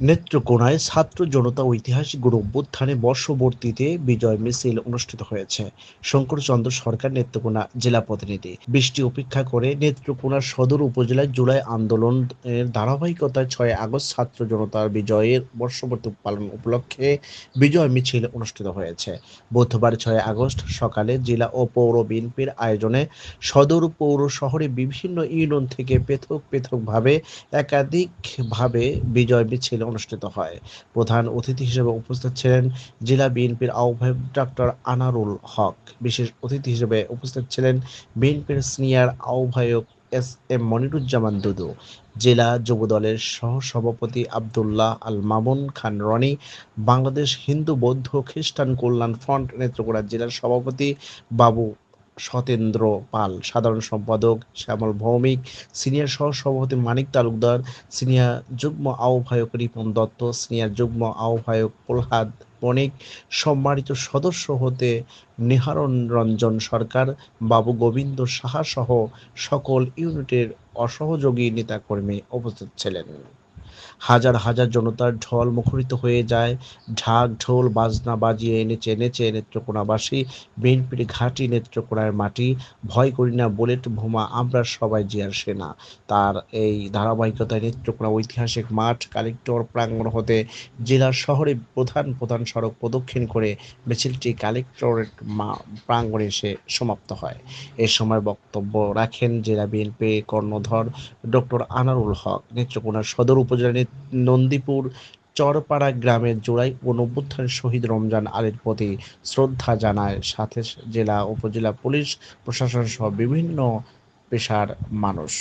নেত্রকোনায় ছাত্র জনতা ঐতিহাসিক গণ অভ্যুত্থানে বর্ষবর্তীতে বিজয় মিছিল অনুষ্ঠিত হয়েছে। শঙ্করচন্দ্র সরকার নেত্রকোনা জেলা প্রতিনিধি। বৃষ্টি উপেক্ষা করে নেত্রকোনা সদর উপজেলায় জুলাই আন্দোলনের ধারাবাহিকতায় ছয় আগস্ট ছাত্র জনতার বিজয়ের বর্ষবর্তী পালন উপলক্ষে বিজয় মিছিল অনুষ্ঠিত হয়েছে। বুধবার ছয় আগস্ট সকালে জেলা ও পৌর বিএনপির আয়োজনে সদর, পৌর শহরে বিভিন্ন ইউনিয়ন থেকে পৃথক পৃথকভাবে একাধিকভাবে বিজয় মিছিল অনুষ্ঠিত হয়। প্রধান অতিথি হিসেবে উপস্থিত ছিলেন জেলা বিএনপির আহ্বায়ক ডক্টর আনারুল হক। বিশেষ অতিথি হিসেবে উপস্থিত ছিলেন বিএনপির সিনিয়র আহ্বায়ক এস এম মনিরুজ্জামান দুদু, জেলা যুবদলের সহ সভাপতি আবদুল্লাহ আল মামুন খান রনি, বাংলাদেশ হিন্দু বৌদ্ধ খ্রিস্টান কল্যাণ ফ্রন্ট নেত্রকোনা জেলার সভাপতি বাবু সতেন্দ্র পাল, সাধারণ সম্পাদক শ্যামল ভৌমিক, সিনিয়র সহ সভাপতি মানিক তালুকদার, সিনিয়র যুগ্ম আহ্বায়ক রিপন দত্ত, সিনিয়র যুগ্ম আহ্বায়ক প্রহ্লাদ বণিক সম্মানিত সদস্য হতে নিহারণ রঞ্জন সরকার, বাবু গোবিন্দ সাহা সহ সকল ইউনিটের অসহযোগী নেতাকর্মী উপস্থিত ছিলেন। হাজার হাজার জনতার ঢল মুখরিত হয়ে যায়। ঢাক, ঢোল, বাজনা বাজিয়ে নেচে নেচে নেত্রকোনাবাসী। বিএনপির ঘাঁটি নেত্রকোনার মাটি। ভয় করি না, বুলেট বোমা, আমরা সবাই জিয়ার সেনা। তার এই ধারাবাহিকতায় নেত্রকোনা ঐতিহাসিক মাঠ, কালেক্টর প্রাঙ্গণ হতে জেলার শহরে প্রধান প্রধান সড়ক প্রদক্ষিণ করে মিছিলটি কালেক্টরেট মা- প্রাঙ্গণে এসে সমাপ্ত হয়। এ সময় বক্তব্য রাখেন জেলা বিএনপি কর্ণধর ডক্টর আনারুল হক। নেত্রকোনা সদর উপজেলা নে- নন্দীপুর চরপাড়া গ্রামের জোড়াই নব্বুত্থানের শহীদ রমজান আলীর প্রতি শ্রদ্ধা জানায়। সাথে জেলা, উপজেলা, পুলিশ, প্রশাসন সহ বিভিন্ন পেশার মানুষ।